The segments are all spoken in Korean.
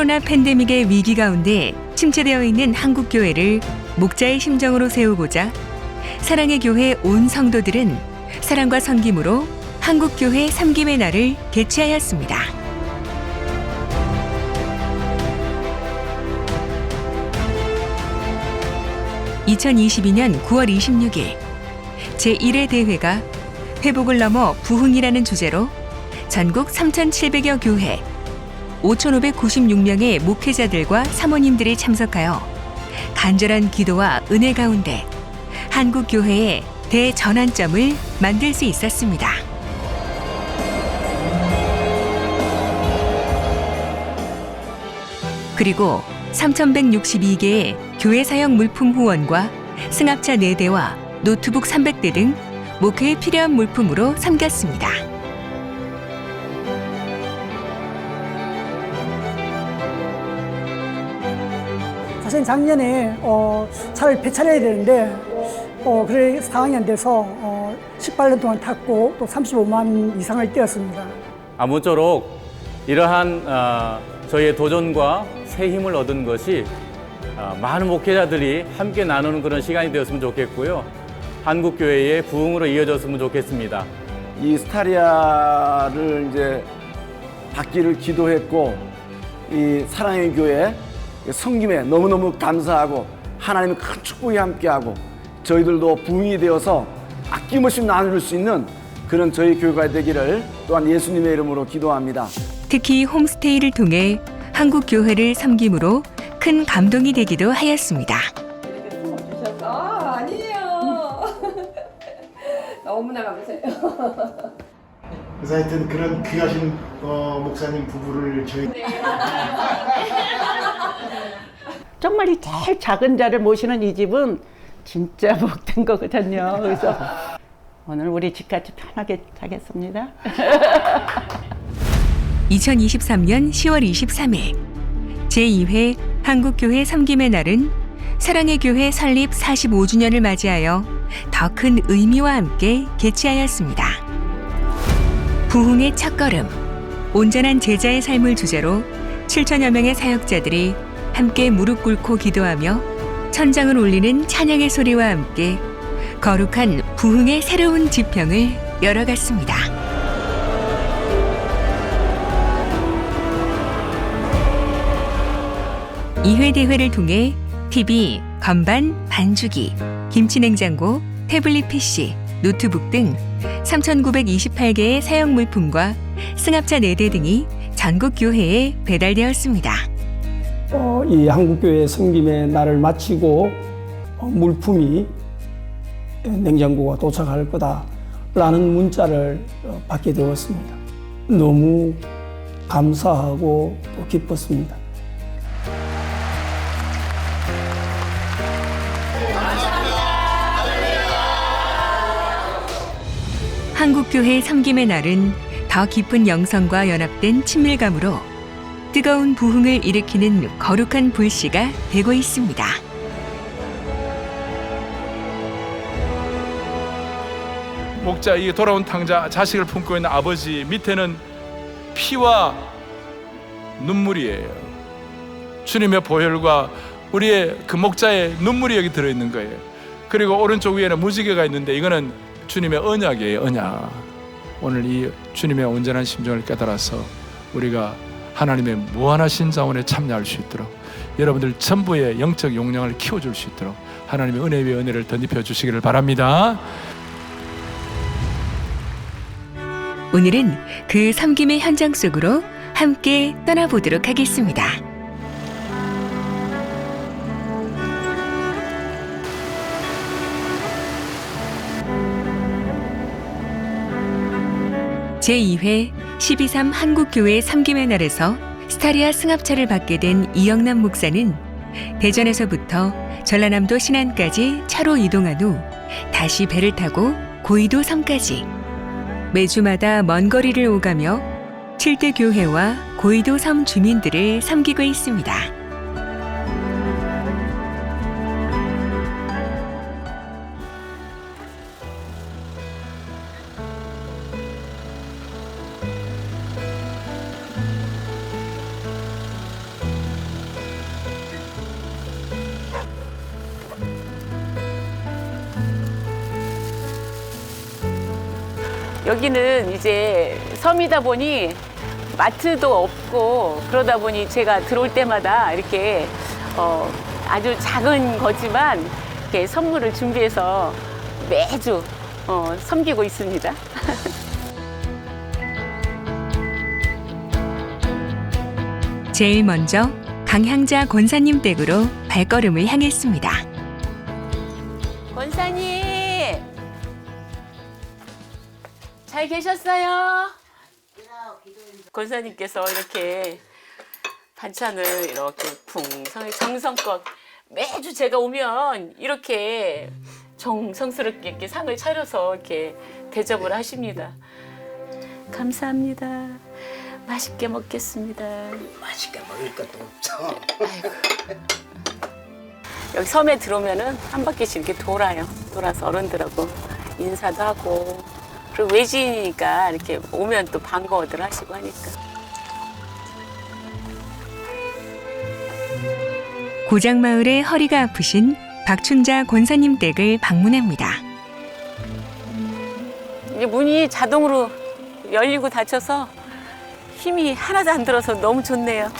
코로나 팬데믹의 위기 가운데 침체되어 있는 한국 교회를 목자의 심정으로 세우고자 사랑의 교회 온 성도들은 사랑과 섬김으로 한국 교회 삼김의 날을 개최하였습니다. (2022년 9월 26일) 제1회 대회가 회복을 넘어 부흥이라는 주제로 전국 3,700여 교회 5,596명의 목회자들과 사모님들이 참석하여 간절한 기도와 은혜 가운데 한국 교회의 대전환점을 만들 수 있었습니다. 그리고 3,162개의 교회 사용 물품 후원과 승합차 4대와 노트북 300대 등 목회에 필요한 물품으로 섬겼습니다. 사실 작년에 어, 차를 배차려야 되는데 어, 그래 상황이 안 돼서 어, 18년 동안 탔고 또 35만 이상을 뛰었습니다. 아무쪼록 이러한 어, 저희의 도전과 새 힘을 얻은 것이 어, 많은 목회자들이 함께 나누는 그런 시간이 되었으면 좋겠고요. 한국 교회의 부흥으로 이어졌으면 좋겠습니다. 이 스타리아를 이제 받기를 기도했고 이 사랑의 교회 성김에 너무너무 감사하고 하나님의 큰 축복이 함께하고 저희들도 부흥이 되어서 아낌없이 나눌 수 있는 그런 저희 교회가 되기를 또한 예수님의 이름으로 기도합니다. 특히 홈스테이를 통해 한국 교회를 섬김으로 큰 감동이 되기도 하였습니다. 아 아니에요. 너무나 감사해요. 그래서 하여튼 그런 귀하신 어, 목사님 부부를 저희 정말 이 제일 작은 자를 모시는 이 집은 진짜 복된 거거든요. 그래서 오늘 우리 집같이 편하게 자겠습니다. 2023년 10월 23일 제2회 한국교회 섬김의 날은 사랑의 교회 설립 45주년을 맞이하여 더 큰 의미와 함께 개최하였습니다. 부흥의 첫걸음, 온전한 제자의 삶을 주제로 7천여 명의 사역자들이 함께 무릎 꿇고 기도하며 천장을 울리는 찬양의 소리와 함께 거룩한 부흥의 새로운 지평을 열어갔습니다. 이회 대회를 통해 TV, 건반, 반주기, 김치냉장고, 태블릿 PC, 노트북 등 3,928개의 사용 물품과 승합차 4대 등이 전국 교회에 배달되었습니다. 어, 이 한국교회 섬김의 날을 마치고 어, 물품이 냉장고가 도착할 거다라는 문자를 어, 받게 되었습니다. 너무 감사하고 또 기뻤습니다. 한국교회 섬김의 날은 더 깊은 영성과 연합된 친밀감으로 뜨거운 부흥을 일으키는 거룩한 불씨가 되고 있습니다. 목자 이 돌아온 탕자 자식을 품고 있는 아버지 밑에는 피와 눈물이에요. 주님의 보혈과 우리의 그 목자의 눈물이 여기 들어 있는 거예요. 그리고 오른쪽 위에는 무지개가 있는데 이거는 주님의 언약이에요. 언약. 오늘 이 주님의 온전한 심정을 깨달아서 우리가 하나님의 무한하신 자원에 참여할 수 있도록 여러분들 전부의 영적 용량을 키워줄 수 있도록 하나님의 은혜 위에 은혜를 덧입혀 주시기를 바랍니다. 오늘은 그 섬김의 현장 속으로 함께 떠나보도록 하겠습니다. 제2회 12.3 한국교회 섬김의 날에서 스타리아 승합차를 받게 된 이영남 목사는 대전에서부터 전라남도 신안까지 차로 이동한 후 다시 배를 타고 고이도 섬까지 매주마다 먼 거리를 오가며 칠대 교회와 고이도 섬 주민들을 섬기고 있습니다. 여기는 이제 섬이다 보니 마트도 없고 그러다 보니 제가 들어올 때마다 이렇게 어, 아주 작은 거지만 이렇게 선물을 준비해서 매주 어, 섬기고 있습니다. 제일 먼저 강향자 권사님 댁으로 발걸음을 향했습니다. 권사님 잘 계셨어요? 권사님께서 이렇게 반찬을 이렇게 풍성히 정성껏 매주 제가 오면 이렇게 정성스럽게 이렇게 상을 차려서 이렇게 대접을 하십니다. 감사합니다. 맛있게 먹겠습니다. 맛있게 먹을 것도 없어. 여기 섬에 들어오면은 한 바퀴씩 이렇게 돌아요. 돌아서 어른들하고 인사도 하고 그리고 외지인이니까 이렇게 오면 또 반가워들 하시고 하니까. 고장마을의 허리가 아프신 박춘자 권사님 댁을 방문합니다. 이게 문이 자동으로 열리고 닫혀서 힘이 하나도 안 들어서 너무 좋네요.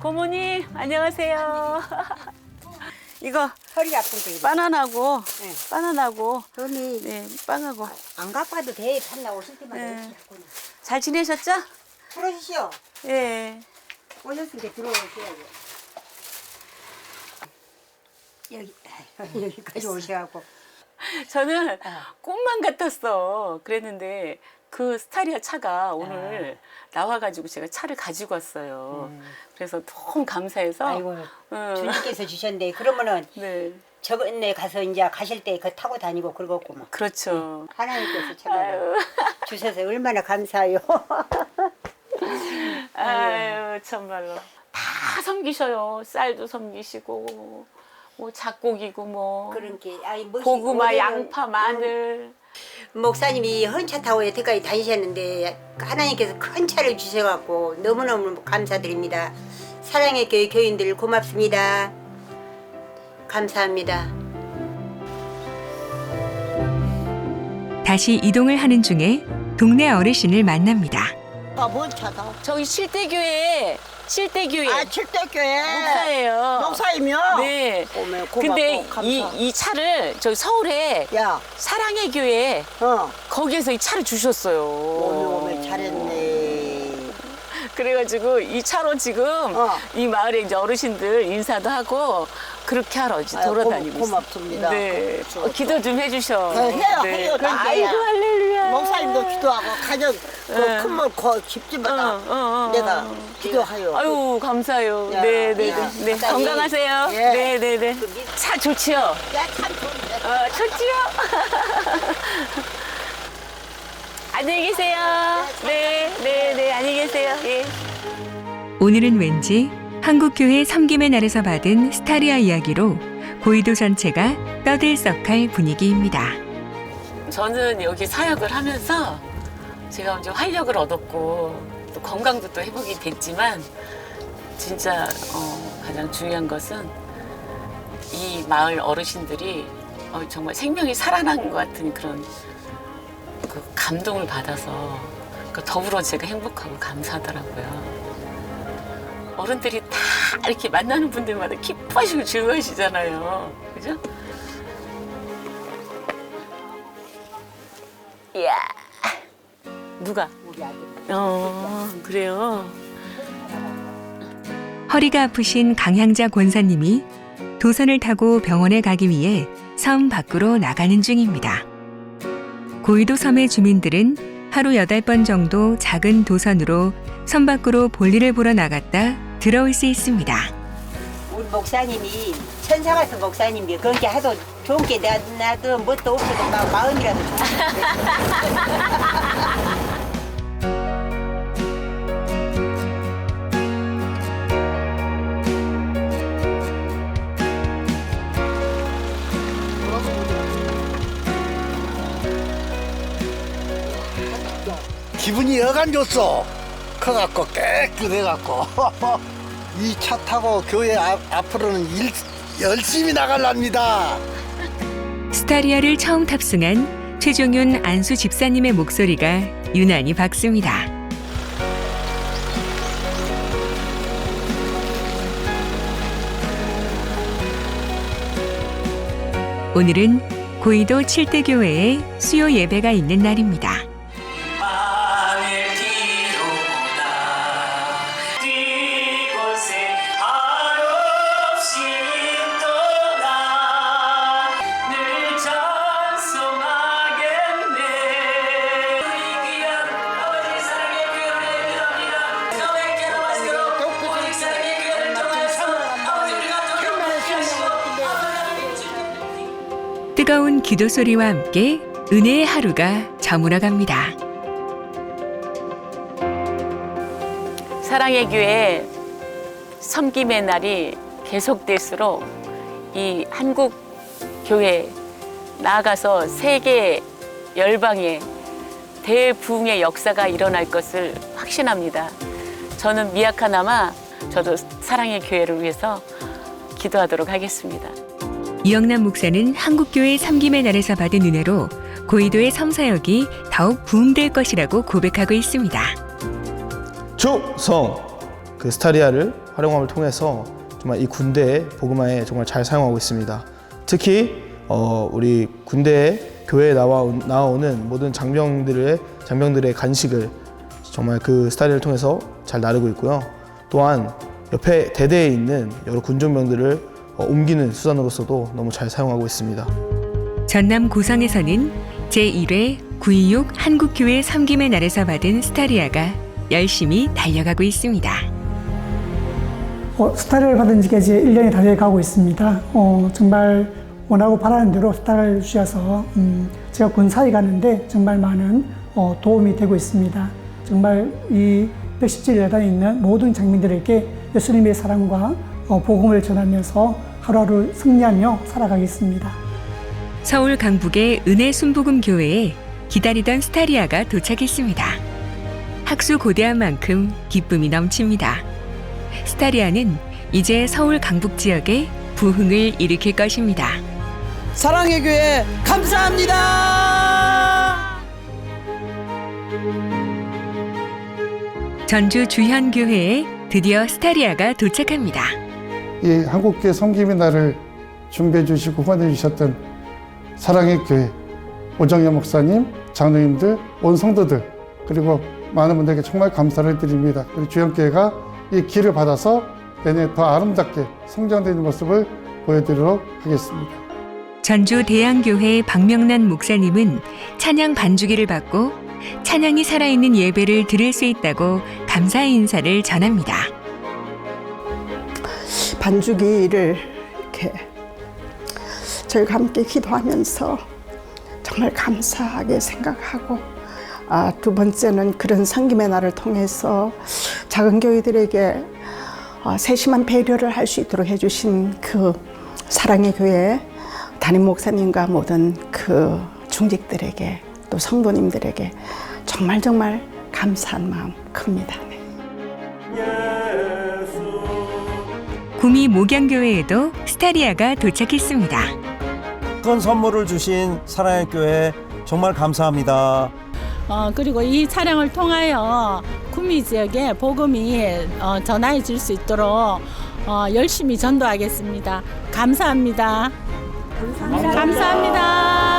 고모님 안녕하세요. 이거 허리가 아픈데. 바나나고 네. 바나나고 돈이 네 빵하고 안 갚아도 돼. 판나 오실 때마다 네. 이렇게 하고. 잘 지내셨죠? 풀어주시오. 예. 오셨으니까 들어오셔야죠. 여기 여기까지 오셔갖고 저는 꿈만 같았어. 그랬는데 그 스타리아 차가 오늘 나와가지고 제가 차를 가지고 왔어요. 그래서 너무 감사해서. 아이고 응. 주님께서 주셨는데 그러면은 네, 저번에 가서 이제 가실 때 그 타고 다니고 그러겠구만. 그렇죠. 하나님께서 아유, 주셔서 얼마나 감사해요. 아유, 참말로. 다 섬기셔요. 쌀도 섬기시고, 뭐 작곡이고 뭐. 그런 게 아이 뭐 고구마, 올해는 양파, 마늘. 목사님이 헌차 타고 여태까지 다니셨는데 하나님께서 큰 차를 주셔갖고 너무너무 감사드립니다. 사랑의 교회 교인들 고맙습니다. 감사합니다. 다시 이동을 하는 중에 동네 어르신을 만납니다. 아, 뭔 차다? 저희 칠대교회, 칠대교회. 아, 칠대교회. 목사예요. 목사이며? 네. 어머, 고맙고 근데 감사. 이, 이 차를 저기 서울에 야, 사랑의 교회 어. 거기에서 이 차를 주셨어요. 오메, 오메, 잘했네. 그래가지고 이 차로 지금 어. 이 마을에 이제 어르신들 인사도 하고 그렇게 하러 이제 아유, 돌아다니고 고- 있어요. 고맙습니다. 네. 그렇죠. 어, 기도 좀 해주셔. 네, 해요, 네. 해요. 나 아이고 해요. 할렐루야. 목사님도 기도하고 가정 네. 그큰물그 집집마다 어, 어, 어, 내가 어. 기도하여. 아유 감사해요. 야, 네, 네, 야, 네. 네. 목사님. 건강하세요. 예. 네, 네, 네. 그 밑- 차 좋지요. 야, 참 좋은데. 어, 좋지요. 안녕히 계세요. 네, 네, 네. 안녕히 계세요. 예. 오늘은 왠지 한국교회 섬김의 날에서 받은 스타리아 이야기로 고이도 전체가 떠들썩할 분위기입니다. 저는 여기 사역을 하면서 제가 이제 활력을 얻었고 또 건강도 또 회복이 됐지만 진짜 어, 가장 중요한 것은 이 마을 어르신들이 어, 정말 생명이 살아난 것 같은 그런 그 감동을 받아서 그 더불어 제가 행복하고 감사하더라고요. 어른들이 다 이렇게 만나는 분들마다 기뻐하시고 즐거우시잖아요. 그죠? 야. 누가? 우리 아들. 어, 그래요. 허리가 아프신 강향자 권사님이 도선을 타고 병원에 가기 위해 섬 밖으로 나가는 중입니다. 고이도 섬의 주민들은 하루 8번 정도 작은 도선으로 섬 밖으로 볼일을 보러 나갔다 들어올 수 있습니다. 목사님이 천사 같은 목사님이 그런 게 하도 좋은 게 나- 나도 뭣도 없어도 막 마음이라도 기분이 여간 좋소. 커갖고 깨끗해갖고 이 차 타고 교회 앞, 앞으로는 일, 열심히 나갈랍니다. 스타리아를 처음 탑승한 최종윤 안수 집사님의 목소리가 유난히 밝습니다. 오늘은 고이도 7대 교회에 수요 예배가 있는 날입니다. 뜨거운 기도 소리와 함께 은혜의 하루가 저물어 갑니다. 사랑의 교회 섬김의 날이 계속될수록 이 한국 교회 나아가서 세계 열방에 대부흥의 역사가 일어날 것을 확신합니다. 저는 미약하나마 저도 사랑의 교회를 위해서 기도하도록 하겠습니다. 이영남 목사는 한국교회 삼김의 날에서 받은 은혜로 고이도의 섬사역이 더욱 부흥될 것이라고 고백하고 있습니다. 주성 그 스타리아를 활용함을 통해서 정말 이 군대의 복음화에 정말 잘 사용하고 있습니다. 특히 어, 우리 군대에 교회에 나와 나오는 모든 장병들의 장병들의 간식을 정말 그 스타리아를 통해서 잘 나르고 있고요. 또한 옆에 대대에 있는 여러 군종병들을 어, 옮기는 수단으로서도 너무 잘 사용하고 있습니다. 전남 고성에서는 제1회 926 한국교회 섬김의 날에서 받은 스타리아가 열심히 달려가고 있습니다. 어, 스타를 받은 지가 이제 1년이 다 돼 가고 있습니다. 어, 정말 원하고 바라는 대로 스타를 주셔서 음, 제가 군사에 가는데 정말 많은 어, 도움이 되고 있습니다. 정말 이 117 예단에 있는 모든 장민들에게 예수님의 사랑과 어, 복음을 전하면서 하루하루 승리하며 살아가겠습니다. 서울 강북의 은혜 순복음 교회에 기다리던 스타리아가 도착했습니다. 학수 고대한 만큼 기쁨이 넘칩니다. 스타리아는 이제 서울 강북 지역에 부흥을 일으킬 것입니다. 사랑의 교회 감사합니다. 전주 주현교회에 드디어 스타리아가 도착합니다. 이 한국교회 섬김의 날을 준비해 주시고 후원해 주셨던 사랑의 교회 오정현 목사님, 장로님들, 온 성도들 그리고 많은 분들에게 정말 감사를 드립니다. 우리 주연교회가 이 기를 받아서 내년에 더 아름답게 성장되는 모습을 보여드리도록 하겠습니다. 전주 대양교회 박명란 목사님은 찬양 반주기를 받고 찬양이 살아있는 예배를 드릴 수 있다고 감사의 인사를 전합니다. 반주기를 이렇게 저희가 함께 기도하면서 정말 감사하게 생각하고 아, 두 번째는 그런 성김의 날을 통해서 작은 교회들에게 어, 세심한 배려를 할 수 있도록 해주신 그 사랑의 교회 담임 목사님과 모든 그 중직들에게 또 성도님들에게 정말 정말 감사한 마음 큽니다. 구미 목양교회에도 스타리아가 도착했습니다. 큰 선물을 주신 사랑의 교회 정말 감사합니다. 어, 그리고 이 차량을 통하여 구미 지역에 복음이 어, 전하여 질수 있도록 어, 열심히 전도하겠습니다. 감사합니다. 감사합니다. 감사합니다.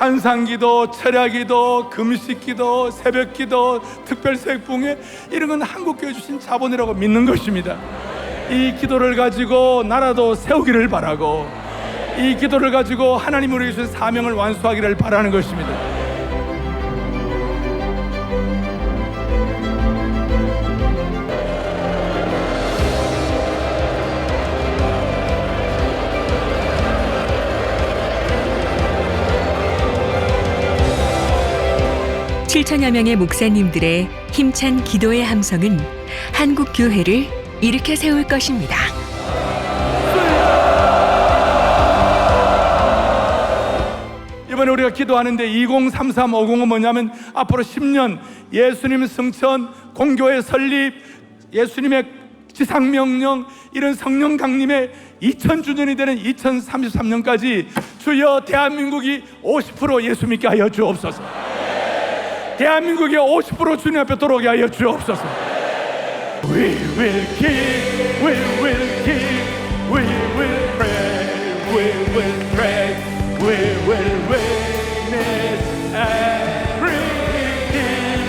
산상기도, 철야기도, 금식기도, 새벽기도, 특별색붕회 이런 건 한국교회 주신 자본이라고 믿는 것입니다. 이 기도를 가지고 나라도 세우기를 바라고 이 기도를 가지고 하나님 우리 주신 사명을 완수하기를 바라는 것입니다. 칠천여 명의 목사님들의 힘찬 기도의 함성은 한국 교회를 일으켜 세울 것입니다. 이번에 우리가 기도하는데 203350은 뭐냐면 앞으로 10년 예수님 승천, 공교회 설립, 예수님의 지상명령 이런 성령 강림의 2000주년이 되는 2033년까지 주여 대한민국이 50% 예수 믿게 하여 주옵소서 대한민국이 50% 주님 앞에 돌아오게 하여 주옵소서 We will keep, we will keep, we will pray, we will pray, we will witness every day.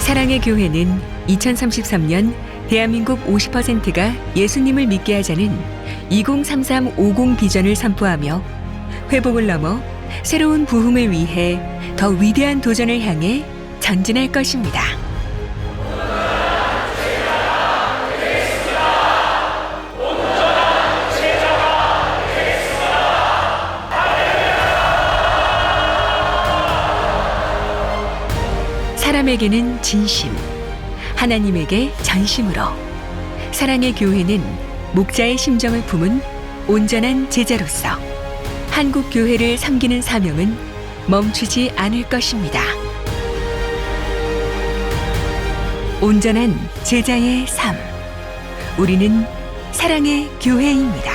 사랑의 교회는 2033년 대한민국 50%가 예수님을 믿게 하자는 2033-50 비전을 선포하며 회복을 넘어 새로운 부흥을 위해 더 위대한 도전을 향해 전진할 것입니다. 사람에게는 진심, 하나님에게 전심으로 사랑의 교회는 목자의 심정을 품은 온전한 제자로서 한국 교회를 섬기는 사명은 멈추지 않을 것입니다. 온전한 제자의 삶. 우리는 사랑의 교회입니다.